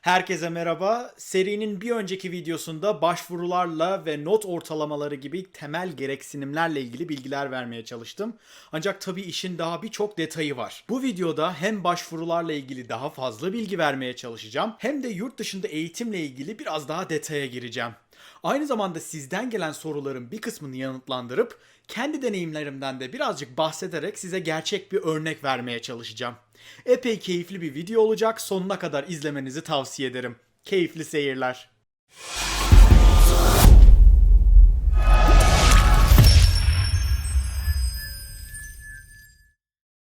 Herkese merhaba. Serinin bir önceki videosunda başvurularla ve not ortalamaları gibi temel gereksinimlerle ilgili bilgiler vermeye çalıştım. Ancak tabii işin daha birçok detayı var. Bu videoda hem başvurularla ilgili daha fazla bilgi vermeye çalışacağım hem de yurt dışında eğitimle ilgili biraz daha detaya gireceğim. Aynı zamanda sizden gelen soruların bir kısmını yanıtlandırıp kendi deneyimlerimden de birazcık bahsederek size gerçek bir örnek vermeye çalışacağım. Epey keyifli bir video olacak. Sonuna kadar izlemenizi tavsiye ederim. Keyifli seyirler.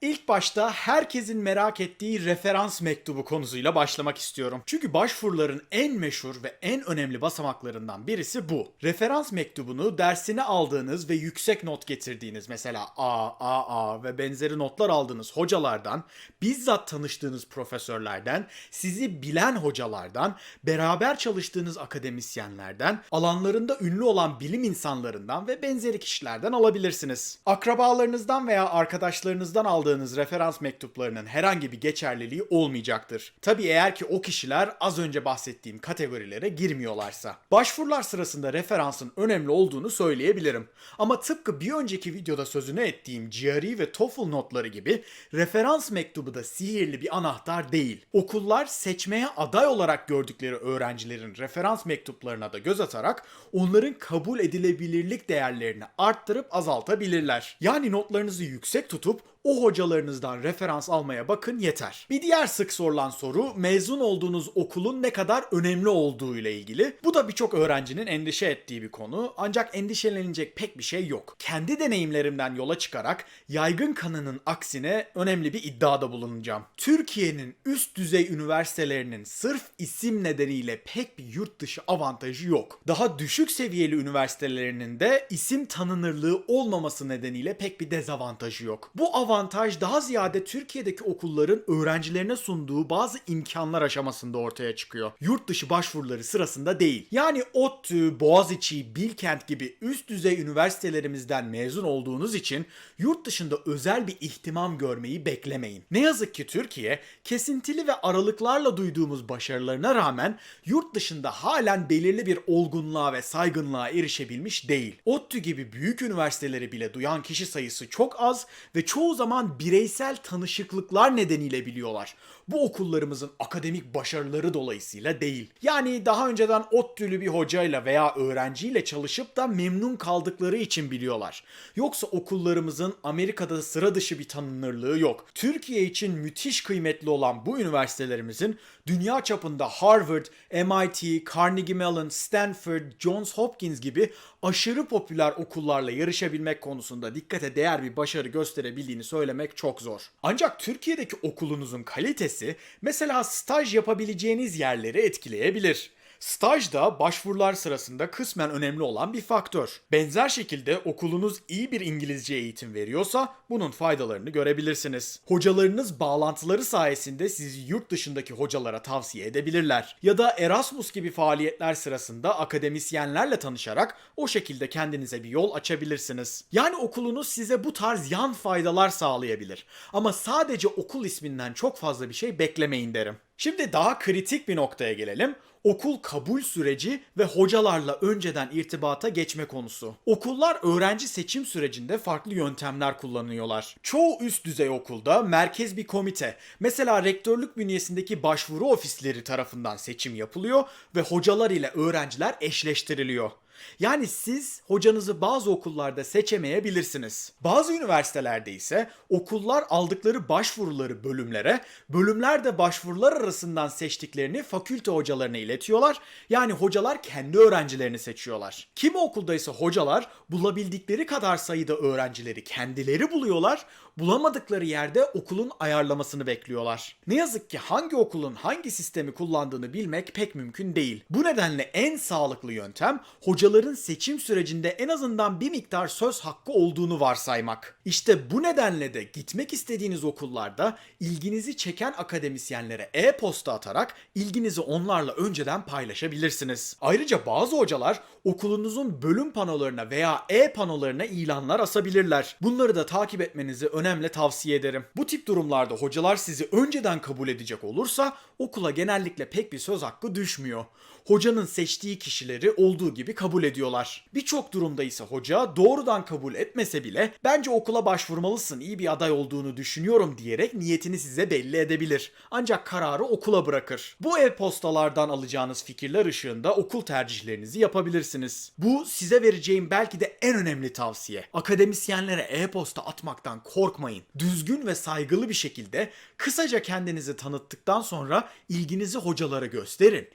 İlk başta herkesin merak ettiği referans mektubu konusuyla başlamak istiyorum. Çünkü başvuruların en meşhur ve en önemli basamaklarından birisi bu. Referans mektubunu dersini aldığınız ve yüksek not getirdiğiniz mesela A, A, A ve benzeri notlar aldığınız hocalardan, bizzat tanıştığınız profesörlerden, sizi bilen hocalardan, beraber çalıştığınız akademisyenlerden, alanlarında ünlü olan bilim insanlarından ve benzeri kişilerden alabilirsiniz. Akrabalarınızdan veya arkadaşlarınızdan aldığınız referans mektuplarının herhangi bir geçerliliği olmayacaktır. Tabi eğer ki o kişiler az önce bahsettiğim kategorilere girmiyorlarsa. Başvurular sırasında referansın önemli olduğunu söyleyebilirim. Ama tıpkı bir önceki videoda sözünü ettiğim GRE ve TOEFL notları gibi referans mektubu da sihirli bir anahtar değil. Okullar seçmeye aday olarak gördükleri öğrencilerin referans mektuplarına da göz atarak onların kabul edilebilirlik değerlerini arttırıp azaltabilirler. Yani notlarınızı yüksek tutup o hocalarınızdan referans almaya bakın yeter. Bir diğer sık sorulan soru mezun olduğunuz okulun ne kadar önemli olduğu ile ilgili. Bu da birçok öğrencinin endişe ettiği bir konu ancak endişelenecek pek bir şey yok. Kendi deneyimlerimden yola çıkarak yaygın kanının aksine önemli bir iddiada bulunacağım. Türkiye'nin üst düzey üniversitelerinin sırf isim nedeniyle pek bir yurt dışı avantajı yok. Daha düşük seviyeli üniversitelerinin de isim tanınırlığı olmaması nedeniyle pek bir dezavantajı yok. Bu avantaj daha ziyade Türkiye'deki okulların öğrencilerine sunduğu bazı imkanlar aşamasında ortaya çıkıyor. Yurt dışı başvuruları sırasında değil. Yani ODTÜ, Boğaziçi, Bilkent gibi üst düzey üniversitelerimizden mezun olduğunuz için yurt dışında özel bir ihtimam görmeyi beklemeyin. Ne yazık ki Türkiye kesintili ve aralıklarla duyduğumuz başarılarına rağmen yurt dışında halen belirli bir olgunluğa ve saygınlığa erişebilmiş değil. ODTÜ gibi büyük üniversiteleri bile duyan kişi sayısı çok az ve çoğu zaman bireysel tanışıklıklar nedeniyle biliyorlar. Bu okullarımızın akademik başarıları dolayısıyla değil. Yani daha önceden ODTÜ'lü bir hocayla veya öğrenciyle çalışıp da memnun kaldıkları için biliyorlar. Yoksa okullarımızın Amerika'da sıra dışı bir tanınırlığı yok. Türkiye için müthiş kıymetli olan bu üniversitelerimizin dünya çapında Harvard, MIT, Carnegie Mellon, Stanford, Johns Hopkins gibi aşırı popüler okullarla yarışabilmek konusunda dikkate değer bir başarı gösterebildiğini söylemek çok zor. Ancak Türkiye'deki okulunuzun kalitesi mesela staj yapabileceğiniz yerleri etkileyebilir. Staj da başvurular sırasında kısmen önemli olan bir faktör. Benzer şekilde okulunuz iyi bir İngilizce eğitim veriyorsa bunun faydalarını görebilirsiniz. Hocalarınız bağlantıları sayesinde sizi yurt dışındaki hocalara tavsiye edebilirler. Ya da Erasmus gibi faaliyetler sırasında akademisyenlerle tanışarak o şekilde kendinize bir yol açabilirsiniz. Yani okulunuz size bu tarz yan faydalar sağlayabilir. Ama sadece okul isminden çok fazla bir şey beklemeyin derim. Şimdi daha kritik bir noktaya gelelim. Okul kabul süreci ve hocalarla önceden irtibata geçme konusu. Okullar öğrenci seçim sürecinde farklı yöntemler kullanıyorlar. Çoğu üst düzey okulda merkez bir komite, mesela rektörlük bünyesindeki başvuru ofisleri tarafından seçim yapılıyor ve hocalar ile öğrenciler eşleştiriliyor. Yani siz hocanızı bazı okullarda seçemeyebilirsiniz. Bazı üniversitelerde ise okullar aldıkları başvuruları bölümlere, bölümler de başvurular arasından seçtiklerini fakülte hocalarına iletiyorlar. Yani hocalar kendi öğrencilerini seçiyorlar. Kimi okulda ise hocalar bulabildikleri kadar sayıda öğrencileri kendileri buluyorlar, bulamadıkları yerde okulun ayarlamasını bekliyorlar. Ne yazık ki hangi okulun hangi sistemi kullandığını bilmek pek mümkün değil. Bu nedenle en sağlıklı yöntem hocaların seçim sürecinde en azından bir miktar söz hakkı olduğunu varsaymak. İşte bu nedenle de gitmek istediğiniz okullarda ilginizi çeken akademisyenlere e-posta atarak ilginizi onlarla önceden paylaşabilirsiniz. Ayrıca bazı hocalar okulunuzun bölüm panolarına veya e-panolarına ilanlar asabilirler. Bunları da takip etmenizi önemli önemli tavsiye ederim. Bu tip durumlarda hocalar sizi önceden kabul edecek olursa okula genellikle pek bir söz hakkı düşmüyor. Hocanın seçtiği kişileri olduğu gibi kabul ediyorlar. Birçok durumda ise hoca doğrudan kabul etmese bile bence okula başvurmalısın iyi bir aday olduğunu düşünüyorum diyerek niyetini size belli edebilir. Ancak kararı okula bırakır. Bu e-postalardan alacağınız fikirler ışığında okul tercihlerinizi yapabilirsiniz. Bu size vereceğim belki de en önemli tavsiye. Akademisyenlere e-posta atmaktan korkmayın. Düzgün ve saygılı bir şekilde kısaca kendinizi tanıttıktan sonra ilginizi hocalara gösterin.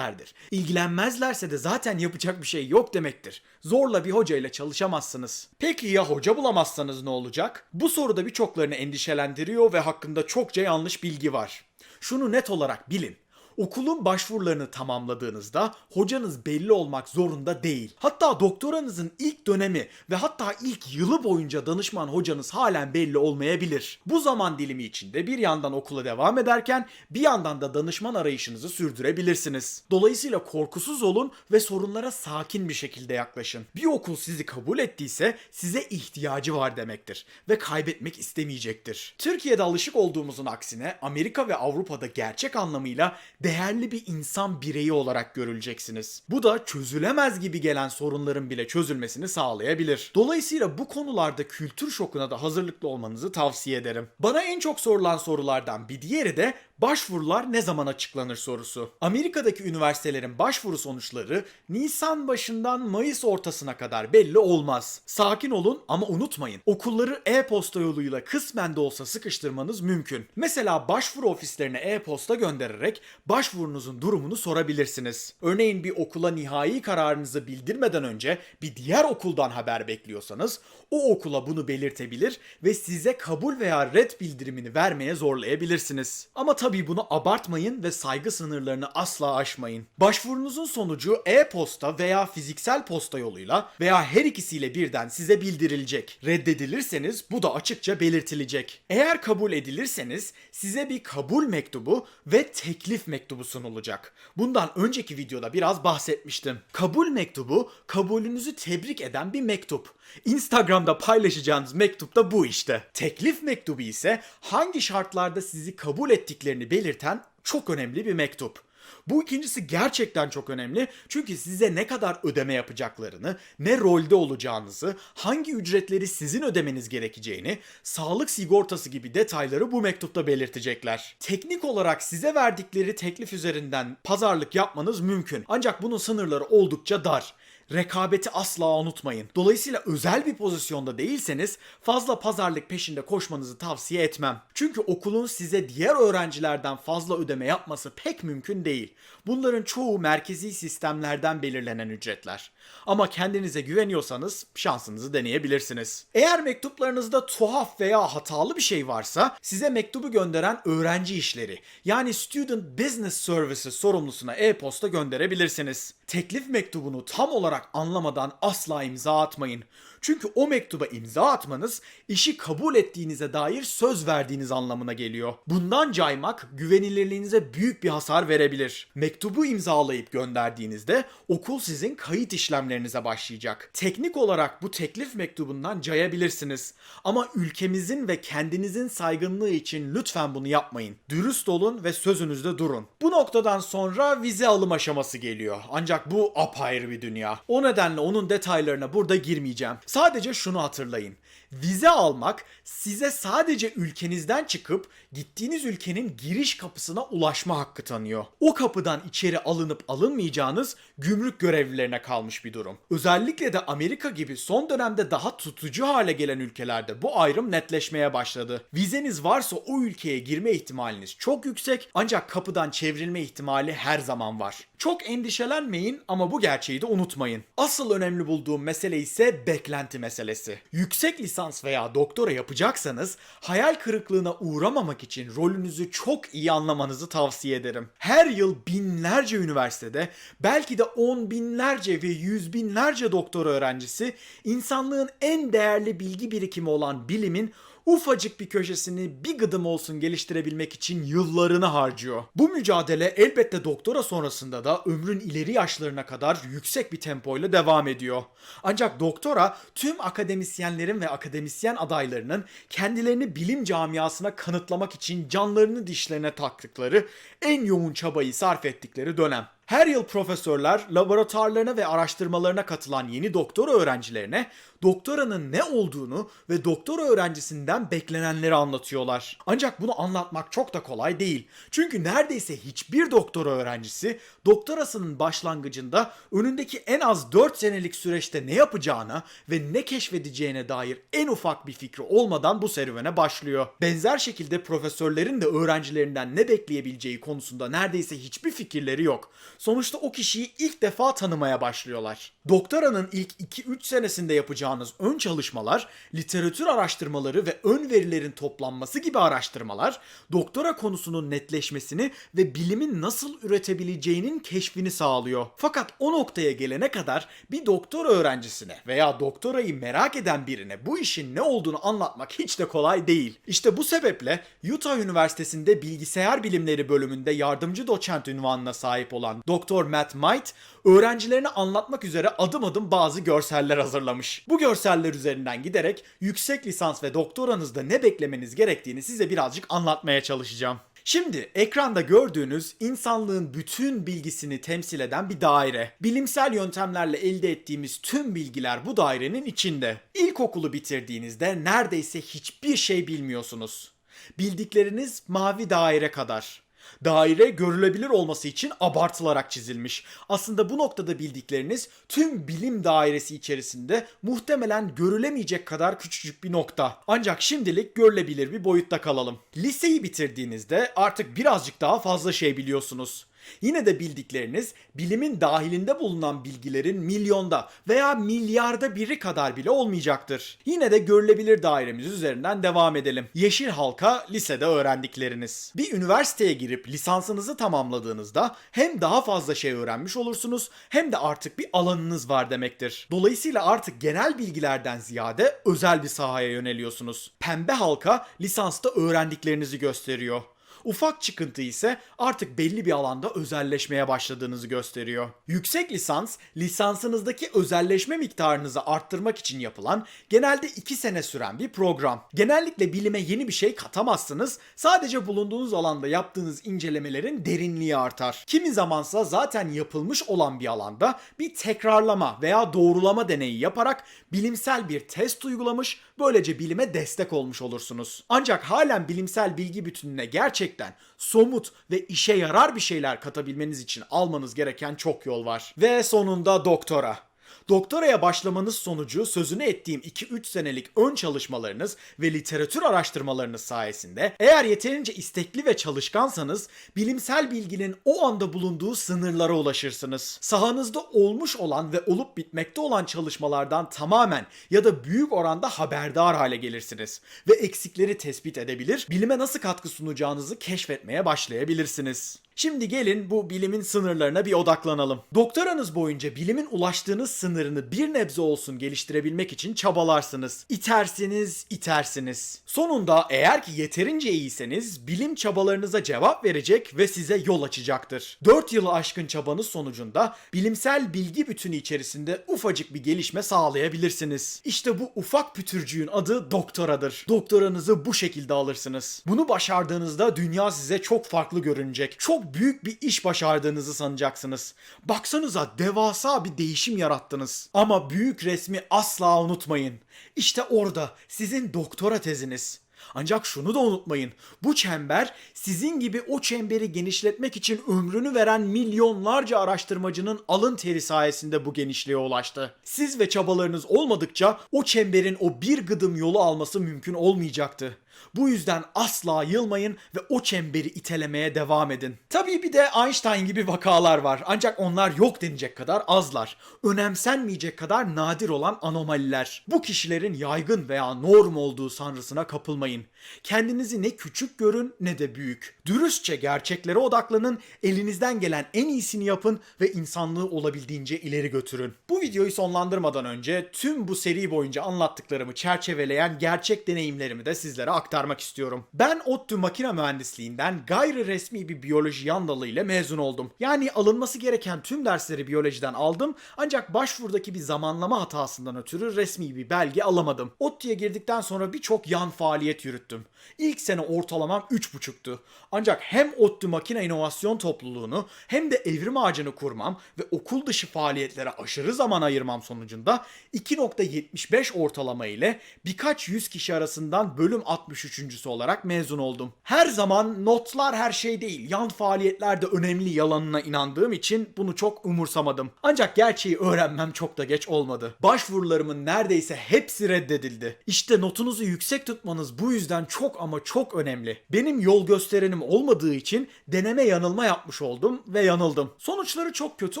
İlgileneceklerdir. İlgilenmezlerse de zaten yapacak bir şey yok demektir. Zorla bir hocayla çalışamazsınız. Peki ya hoca bulamazsanız ne olacak? Bu soruda birçoklarını endişelendiriyor ve hakkında çokça yanlış bilgi var. Şunu net olarak bilin. Okulun başvurularını tamamladığınızda hocanız belli olmak zorunda değil. Hatta doktoranızın ilk dönemi ve hatta ilk yılı boyunca danışman hocanız halen belli olmayabilir. Bu zaman dilimi içinde bir yandan okula devam ederken bir yandan da danışman arayışınızı sürdürebilirsiniz. Dolayısıyla korkusuz olun ve sorunlara sakin bir şekilde yaklaşın. Bir okul sizi kabul ettiyse size ihtiyacı var demektir ve kaybetmek istemeyecektir. Türkiye'de alışık olduğumuzun aksine Amerika ve Avrupa'da gerçek anlamıyla değerli bir insan bireyi olarak görüleceksiniz. Bu da çözülemez gibi gelen sorunların bile çözülmesini sağlayabilir. Dolayısıyla bu konularda kültür şokuna da hazırlıklı olmanızı tavsiye ederim. Bana en çok sorulan sorulardan bir diğeri de başvurular ne zaman açıklanır sorusu. Amerika'daki üniversitelerin başvuru sonuçları Nisan başından Mayıs ortasına kadar belli olmaz. Sakin olun ama unutmayın. Okulları e-posta yoluyla kısmen de olsa sıkıştırmanız mümkün. Mesela başvuru ofislerine e-posta göndererek başvurunuzun durumunu sorabilirsiniz. Örneğin bir okula nihai kararınızı bildirmeden önce bir diğer okuldan haber bekliyorsanız o okula bunu belirtebilir ve size kabul veya red bildirimini vermeye zorlayabilirsiniz. Ama tabii bunu abartmayın ve saygı sınırlarını asla aşmayın. Başvurunuzun sonucu e-posta veya fiziksel posta yoluyla veya her ikisiyle birden size bildirilecek. Reddedilirseniz bu da açıkça belirtilecek. Eğer kabul edilirseniz size bir kabul mektubu ve teklif mektubu sunulacak. Bundan önceki videoda biraz bahsetmiştim. Kabul mektubu kabulünüzü tebrik eden bir mektup. Instagram'da paylaşacağınız mektup da bu işte. Teklif mektubu ise hangi şartlarda sizi kabul ettiklerini belirten çok önemli bir mektup. Bu ikincisi gerçekten çok önemli çünkü size ne kadar ödeme yapacaklarını, ne rolde olacağınızı, hangi ücretleri sizin ödemeniz gerekeceğini, sağlık sigortası gibi detayları bu mektupta belirtecekler. Teknik olarak size verdikleri teklif üzerinden pazarlık yapmanız mümkün. Ancak bunun sınırları oldukça dar rekabeti asla unutmayın. Dolayısıyla özel bir pozisyonda değilseniz fazla pazarlık peşinde koşmanızı tavsiye etmem. Çünkü okulun size diğer öğrencilerden fazla ödeme yapması pek mümkün değil. Bunların çoğu merkezi sistemlerden belirlenen ücretler. Ama kendinize güveniyorsanız şansınızı deneyebilirsiniz. Eğer mektuplarınızda tuhaf veya hatalı bir şey varsa size mektubu gönderen öğrenci işleri yani Student Business Services sorumlusuna e-posta gönderebilirsiniz. Teklif mektubunu tam olarak anlamadan asla imza atmayın. Çünkü o mektuba imza atmanız işi kabul ettiğinize dair söz verdiğiniz anlamına geliyor. Bundan caymak güvenilirliğinize büyük bir hasar verebilir. Mektubu imzalayıp gönderdiğinizde okul sizin kayıt işlemlerinize başlayacak. Teknik olarak bu teklif mektubundan cayabilirsiniz. Ama ülkemizin ve kendinizin saygınlığı için lütfen bunu yapmayın. Dürüst olun ve sözünüzde durun. Bu noktadan sonra vize alım aşaması geliyor. Ancak bu apayrı bir dünya. O nedenle onun detaylarına burada girmeyeceğim. Sadece şunu hatırlayın. Vize almak size sadece ülkenizden çıkıp gittiğiniz ülkenin giriş kapısına ulaşma hakkı tanıyor. O kapıdan içeri alınıp alınmayacağınız gümrük görevlilerine kalmış bir durum. Özellikle de Amerika gibi son dönemde daha tutucu hale gelen ülkelerde bu ayrım netleşmeye başladı. Vizeniz varsa o ülkeye girme ihtimaliniz çok yüksek ancak kapıdan çevrilme ihtimali her zaman var. Çok endişelenmeyin ama bu gerçeği de unutmayın. Asıl önemli bulduğum mesele ise beklenti meselesi. Yüksek lisans veya doktora yapacaksanız hayal kırıklığına uğramamak için rolünüzü çok iyi anlamanızı tavsiye ederim. Her yıl binlerce üniversitede belki de on binlerce ve yüz binlerce doktora öğrencisi insanlığın en değerli bilgi birikimi olan bilimin ufacık bir köşesini bir gıdım olsun geliştirebilmek için yıllarını harcıyor. Bu mücadele elbette doktora sonrasında da ömrün ileri yaşlarına kadar yüksek bir tempoyla devam ediyor. Ancak doktora tüm akademisyenlerin ve akademisyen adaylarının kendilerini bilim camiasına kanıtlamak için canlarını dişlerine taktıkları en yoğun çabayı sarf ettikleri dönem. Her yıl profesörler laboratuvarlarına ve araştırmalarına katılan yeni doktora öğrencilerine doktoranın ne olduğunu ve doktora öğrencisinden beklenenleri anlatıyorlar. Ancak bunu anlatmak çok da kolay değil. Çünkü neredeyse hiçbir doktora öğrencisi doktorasının başlangıcında önündeki en az 4 senelik süreçte ne yapacağına ve ne keşfedeceğine dair en ufak bir fikri olmadan bu serüvene başlıyor. Benzer şekilde profesörlerin de öğrencilerinden ne bekleyebileceği konusunda neredeyse hiçbir fikirleri yok. Sonuçta o kişiyi ilk defa tanımaya başlıyorlar. Doktoranın ilk 2-3 senesinde yapacağınız ön çalışmalar, literatür araştırmaları ve ön verilerin toplanması gibi araştırmalar, doktora konusunun netleşmesini ve bilimin nasıl üretebileceğinin keşfini sağlıyor. Fakat o noktaya gelene kadar bir doktora öğrencisine veya doktorayı merak eden birine bu işin ne olduğunu anlatmak hiç de kolay değil. İşte bu sebeple Utah Üniversitesi'nde bilgisayar bilimleri bölümünde yardımcı doçent ünvanına sahip olan Dr. Matt Might öğrencilerine anlatmak üzere adım adım bazı görseller hazırlamış. Bu görseller üzerinden giderek yüksek lisans ve doktoranızda ne beklemeniz gerektiğini size birazcık anlatmaya çalışacağım. Şimdi ekranda gördüğünüz insanlığın bütün bilgisini temsil eden bir daire. Bilimsel yöntemlerle elde ettiğimiz tüm bilgiler bu dairenin içinde. İlkokulu bitirdiğinizde neredeyse hiçbir şey bilmiyorsunuz. Bildikleriniz mavi daire kadar. Daire görülebilir olması için abartılarak çizilmiş. Aslında bu noktada bildikleriniz tüm bilim dairesi içerisinde muhtemelen görülemeyecek kadar küçücük bir nokta. Ancak şimdilik görülebilir bir boyutta kalalım. Liseyi bitirdiğinizde artık birazcık daha fazla şey biliyorsunuz. Yine de bildikleriniz bilimin dahilinde bulunan bilgilerin milyonda veya milyarda biri kadar bile olmayacaktır. Yine de görülebilir dairemiz üzerinden devam edelim. Yeşil halka lisede öğrendikleriniz. Bir üniversiteye girip lisansınızı tamamladığınızda hem daha fazla şey öğrenmiş olursunuz hem de artık bir alanınız var demektir. Dolayısıyla artık genel bilgilerden ziyade özel bir sahaya yöneliyorsunuz. Pembe halka lisansta öğrendiklerinizi gösteriyor. Ufak çıkıntı ise artık belli bir alanda özelleşmeye başladığınızı gösteriyor. Yüksek lisans, lisansınızdaki özelleşme miktarınızı arttırmak için yapılan genelde 2 sene süren bir program. Genellikle bilime yeni bir şey katamazsınız, sadece bulunduğunuz alanda yaptığınız incelemelerin derinliği artar. Kimi zamansa zaten yapılmış olan bir alanda bir tekrarlama veya doğrulama deneyi yaparak bilimsel bir test uygulamış, böylece bilime destek olmuş olursunuz. Ancak halen bilimsel bilgi bütününe gerçekten somut ve işe yarar bir şeyler katabilmeniz için almanız gereken çok yol var. Ve sonunda doktora. Doktoraya başlamanız sonucu sözünü ettiğim 2-3 senelik ön çalışmalarınız ve literatür araştırmalarınız sayesinde eğer yeterince istekli ve çalışkansanız bilimsel bilginin o anda bulunduğu sınırlara ulaşırsınız. Sahanızda olmuş olan ve olup bitmekte olan çalışmalardan tamamen ya da büyük oranda haberdar hale gelirsiniz ve eksikleri tespit edebilir, bilime nasıl katkı sunacağınızı keşfetmeye başlayabilirsiniz. Şimdi gelin bu bilimin sınırlarına bir odaklanalım. Doktoranız boyunca bilimin ulaştığınız sınırını bir nebze olsun geliştirebilmek için çabalarsınız. İtersiniz, itersiniz. Sonunda eğer ki yeterince iyiyseniz bilim çabalarınıza cevap verecek ve size yol açacaktır. 4 yılı aşkın çabanız sonucunda bilimsel bilgi bütünü içerisinde ufacık bir gelişme sağlayabilirsiniz. İşte bu ufak pütürcüğün adı doktoradır. Doktoranızı bu şekilde alırsınız. Bunu başardığınızda dünya size çok farklı görünecek. Çok büyük bir iş başardığınızı sanacaksınız. Baksanıza devasa bir değişim yarattınız. Ama büyük resmi asla unutmayın. İşte orada sizin doktora teziniz. Ancak şunu da unutmayın. Bu çember sizin gibi o çemberi genişletmek için ömrünü veren milyonlarca araştırmacının alın teri sayesinde bu genişliğe ulaştı. Siz ve çabalarınız olmadıkça o çemberin o bir gıdım yolu alması mümkün olmayacaktı. Bu yüzden asla yılmayın ve o çemberi itelemeye devam edin. Tabii bir de Einstein gibi vakalar var. Ancak onlar yok denecek kadar azlar. Önemsenmeyecek kadar nadir olan anomaliler. Bu kişilerin yaygın veya norm olduğu sanrısına kapılmayın. Kendinizi ne küçük görün ne de büyük. Dürüstçe gerçeklere odaklanın, elinizden gelen en iyisini yapın ve insanlığı olabildiğince ileri götürün. Bu videoyu sonlandırmadan önce tüm bu seri boyunca anlattıklarımı çerçeveleyen gerçek deneyimlerimi de sizlere aktarmak istiyorum. Ben ODTÜ Makine Mühendisliğinden gayri resmi bir biyoloji yan dalı ile mezun oldum. Yani alınması gereken tüm dersleri biyolojiden aldım ancak başvurudaki bir zamanlama hatasından ötürü resmi bir belge alamadım. ODTÜ'ye girdikten sonra birçok yan faaliyet yürüttüm. İlk sene ortalamam 3,5'tu. Ancak hem ODTÜ Makine İnovasyon Topluluğunu hem de evrim ağacını kurmam ve okul dışı faaliyetlere aşırı zaman ayırmam sonucunda 2.75 ortalama ile birkaç yüz kişi arasından bölüm 63.sü olarak mezun oldum. Her zaman notlar her şey değil, yan faaliyetler de önemli yalanına inandığım için bunu çok umursamadım. Ancak gerçeği öğrenmem çok da geç olmadı. Başvurularımın neredeyse hepsi reddedildi. İşte notunuzu yüksek tutmanız bu yüzden çok ama çok önemli. Benim yol gösterenim olmadığı için deneme yanılma yapmış oldum ve yanıldım. Sonuçları çok kötü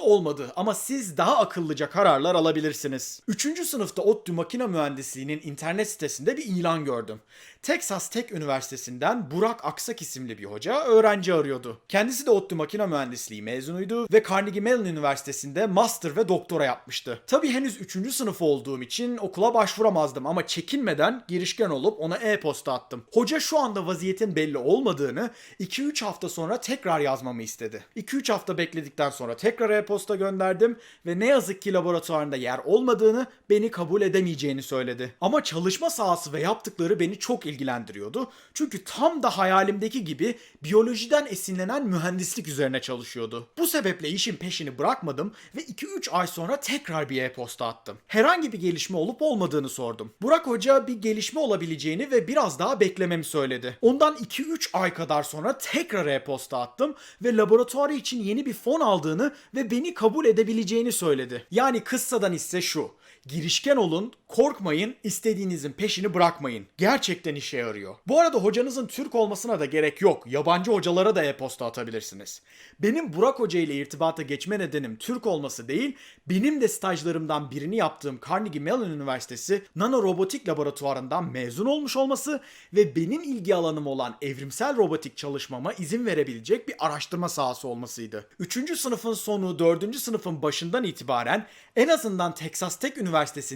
olmadı ama siz daha akıllıca kararlar alabilirsiniz. 3. sınıfta ODTÜ Makine Mühendisliği'nin internet sitesinde bir ilan gördüm. Texas Tech Üniversitesi'nden Burak Aksak isimli bir hoca öğrenci arıyordu. Kendisi de ODTÜ Makine Mühendisliği mezunuydu ve Carnegie Mellon Üniversitesi'nde master ve doktora yapmıştı. Tabi henüz 3. sınıf olduğum için okula başvuramazdım ama çekinmeden girişken olup ona e-posta attım. Hoca şu anda vaziyetin belli olmadığını 2-3 hafta sonra tekrar yazmamı istedi. 2-3 hafta bekledikten sonra tekrar e-posta gönderdim ve ne yazık ki laboratuvarında yer olmadığını, beni kabul edemeyeceğini söyledi. Ama çalışma sahası ve yaptıkları beni çok ilgilendiriyordu. Çünkü tam da hayalimdeki gibi biyolojiden esinlenen mühendislik üzerine çalışıyordu. Bu sebeple işin peşini bırakmadım ve 2-3 ay sonra tekrar bir e-posta attım. Herhangi bir gelişme olup olmadığını sordum. Burak Hoca bir gelişme olabileceğini ve biraz daha beklememi söyledi. Ondan 2-3 ay kadar sonra tekrar e-posta attım ve laboratuvarı için yeni bir fon aldığını ve beni kabul edebileceğini söyledi. Yani kıssadan ise şu. Girişken olun, korkmayın, istediğinizin peşini bırakmayın. Gerçekten işe yarıyor. Bu arada hocanızın Türk olmasına da gerek yok. Yabancı hocalara da e-posta atabilirsiniz. Benim Burak Hoca ile irtibata geçme nedenim Türk olması değil, benim de stajlarımdan birini yaptığım Carnegie Mellon Üniversitesi nanorobotik laboratuvarından mezun olmuş olması ve benim ilgi alanım olan evrimsel robotik çalışmama izin verebilecek bir araştırma sahası olmasıydı. 3. sınıfın sonu 4. sınıfın başından itibaren en azından Texas Tech Üniversitesi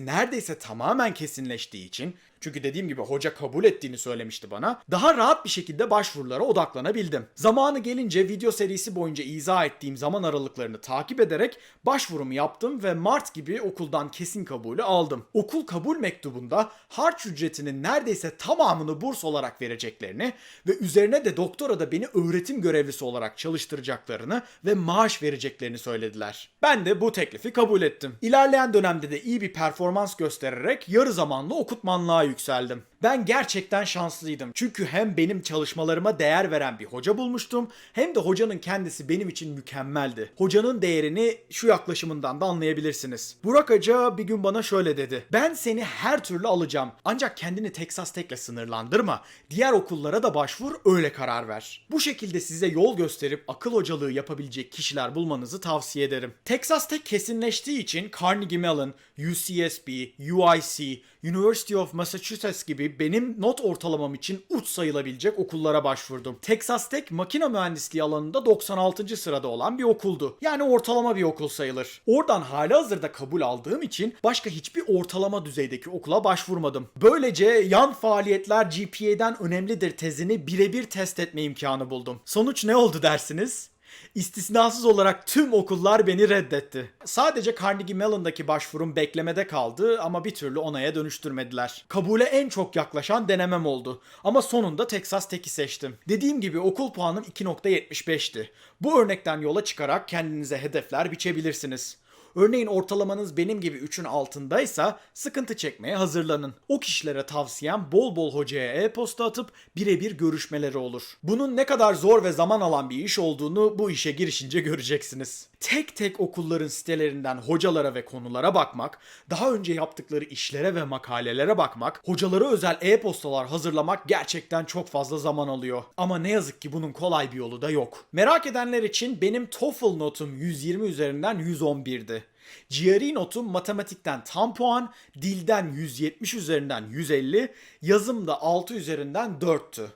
neredeyse tamamen kesinleştiği için çünkü dediğim gibi hoca kabul ettiğini söylemişti bana. Daha rahat bir şekilde başvurulara odaklanabildim. Zamanı gelince video serisi boyunca izah ettiğim zaman aralıklarını takip ederek başvurumu yaptım ve Mart gibi okuldan kesin kabulü aldım. Okul kabul mektubunda harç ücretinin neredeyse tamamını burs olarak vereceklerini ve üzerine de doktora da beni öğretim görevlisi olarak çalıştıracaklarını ve maaş vereceklerini söylediler. Ben de bu teklifi kabul ettim. İlerleyen dönemde de iyi bir performans göstererek yarı zamanlı okutmanlığa yükseldim. Ben gerçekten şanslıydım. Çünkü hem benim çalışmalarıma değer veren bir hoca bulmuştum hem de hocanın kendisi benim için mükemmeldi. Hocanın değerini şu yaklaşımından da anlayabilirsiniz. Burak Hoca bir gün bana şöyle dedi. Ben seni her türlü alacağım. Ancak kendini Texas Tech'le sınırlandırma. Diğer okullara da başvur öyle karar ver. Bu şekilde size yol gösterip akıl hocalığı yapabilecek kişiler bulmanızı tavsiye ederim. Texas Tech kesinleştiği için Carnegie Mellon, UCSB, UIC, University of Massachusetts gibi benim not ortalamam için uç sayılabilecek okullara başvurdum. Texas Tech makine mühendisliği alanında 96. sırada olan bir okuldu. Yani ortalama bir okul sayılır. Oradan hali hazırda kabul aldığım için başka hiçbir ortalama düzeydeki okula başvurmadım. Böylece yan faaliyetler GPA'den önemlidir tezini birebir test etme imkanı buldum. Sonuç ne oldu dersiniz? İstisnasız olarak tüm okullar beni reddetti. Sadece Carnegie Mellon'daki başvurum beklemede kaldı ama bir türlü onaya dönüştürmediler. Kabule en çok yaklaşan denemem oldu. Ama sonunda Texas Tech'i seçtim. Dediğim gibi okul puanım 2.75'ti. Bu örnekten yola çıkarak kendinize hedefler biçebilirsiniz. Örneğin ortalamanız benim gibi 3'ün altındaysa sıkıntı çekmeye hazırlanın. O kişilere tavsiyem bol bol hocaya e-posta atıp birebir görüşmeleri olur. Bunun ne kadar zor ve zaman alan bir iş olduğunu bu işe girişince göreceksiniz. Tek tek okulların sitelerinden hocalara ve konulara bakmak, daha önce yaptıkları işlere ve makalelere bakmak, hocalara özel e-postalar hazırlamak gerçekten çok fazla zaman alıyor. Ama ne yazık ki bunun kolay bir yolu da yok. Merak edenler için benim TOEFL notum 120 üzerinden 111'di. GRE notum matematikten tam puan, dilden 170 üzerinden 150, yazımda 6 üzerinden 4'tü.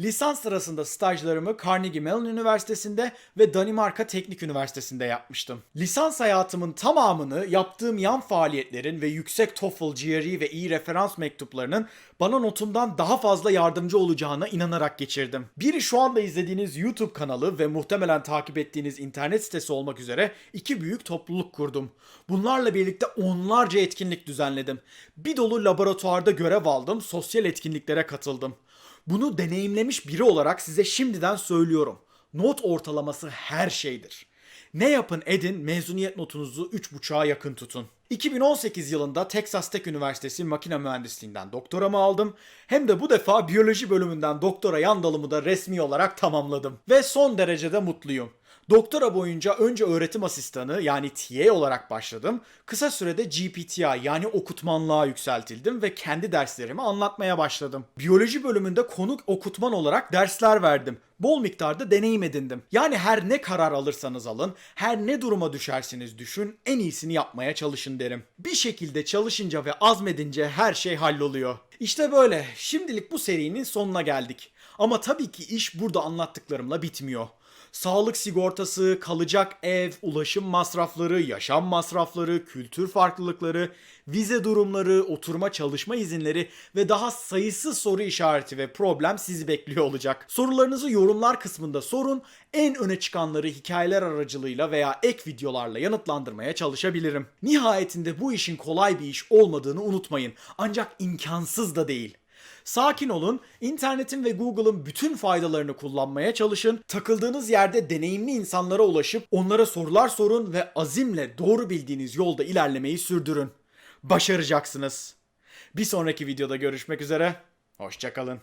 Lisans sırasında stajlarımı Carnegie Mellon Üniversitesi'nde ve Danimarka Teknik Üniversitesi'nde yapmıştım. Lisans hayatımın tamamını yaptığım yan faaliyetlerin ve yüksek TOEFL, GRE ve iyi referans mektuplarının bana notumdan daha fazla yardımcı olacağına inanarak geçirdim. Biri şu anda izlediğiniz YouTube kanalı ve muhtemelen takip ettiğiniz internet sitesi olmak üzere iki büyük topluluk kurdum. Bunlarla birlikte onlarca etkinlik düzenledim. Bir dolu laboratuvarda görev aldım, sosyal etkinliklere katıldım. Bunu deneyimlemiş biri olarak size şimdiden söylüyorum. Not ortalaması her şeydir. Ne yapın edin mezuniyet notunuzu 3.5'a yakın tutun. 2018 yılında Texas Tech Üniversitesi Makine Mühendisliğinden doktoramı aldım. Hem de bu defa biyoloji bölümünden doktora yan dalımı da resmi olarak tamamladım. Ve son derecede mutluyum. Doktora boyunca önce öğretim asistanı yani TA olarak başladım. Kısa sürede GPTI yani okutmanlığa yükseltildim ve kendi derslerimi anlatmaya başladım. Biyoloji bölümünde konuk okutman olarak dersler verdim. Bol miktarda deneyim edindim. Yani her ne karar alırsanız alın, her ne duruma düşersiniz düşün, en iyisini yapmaya çalışın derim. Bir şekilde çalışınca ve azmedince her şey halloluyor. İşte böyle. Şimdilik bu serinin sonuna geldik. Ama tabii ki iş burada anlattıklarımla bitmiyor sağlık sigortası, kalacak ev, ulaşım masrafları, yaşam masrafları, kültür farklılıkları, vize durumları, oturma çalışma izinleri ve daha sayısız soru işareti ve problem sizi bekliyor olacak. Sorularınızı yorumlar kısmında sorun. En öne çıkanları hikayeler aracılığıyla veya ek videolarla yanıtlandırmaya çalışabilirim. Nihayetinde bu işin kolay bir iş olmadığını unutmayın. Ancak imkansız da değil. Sakin olun, internetin ve Google'ın bütün faydalarını kullanmaya çalışın. Takıldığınız yerde deneyimli insanlara ulaşıp onlara sorular sorun ve azimle doğru bildiğiniz yolda ilerlemeyi sürdürün. Başaracaksınız. Bir sonraki videoda görüşmek üzere. Hoşçakalın.